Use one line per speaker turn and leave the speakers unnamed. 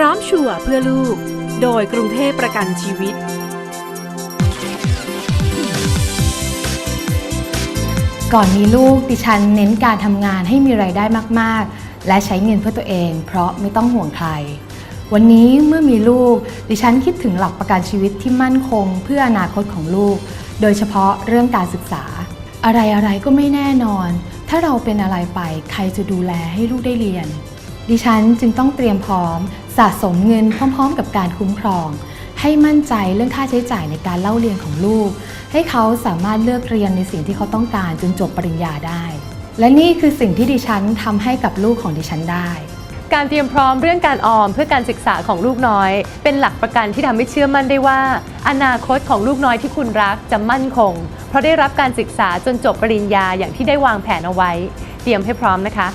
พร้อมชัวร์เพื่อลูก โดยกรุงเทพประกันชีวิต
ก่อนมีลูกดิฉันเน้นการทำงานให้มีไรายได้มาก ๆ และใช้เงินเพื่อตัวเอง เพราะไม่ต้องห่วงใคร วันนี้เมื่อมีลูก ดิฉันคิดถึงหลักประกันชีวิตที่มั่นคง เพื่ออนาคตของลูก โดยเฉพาะเรื่องการศึกษา อะไรอะไรก็ไม่แน่นอน ถ้าเราเป็นอะไรไปใครจะดูแลให้ลูกได้เรียนดิฉันจึงต้องเตรียมพร้อม สะสมเงินพร้อม ๆ กับการคุ้มครอง ให้มั่นใจเรื่องค่าใช้จ่ายในการเล่าเรียนของลูก ให้เขาสามารถเลือกเรียนในสิ่งที่เขาต้องการจนจบปริญญาได้ และนี่คือสิ่งที่ดิฉันทำให้กับลูกของดิฉันได้
การเตรียมพร้อมเรื่องการออมเพื่อการศึกษาของลูกน้อย เป็นหลักประกันที่ทำให้เชื่อมั่นได้ว่า อนาคตของลูกน้อยที่คุณรักจะมั่นคง เพราะได้รับการศึกษาจนจบปริญญาอย่างที่ได้วางแผนเอาไว้ เตรียมให้พร้อมนะคะ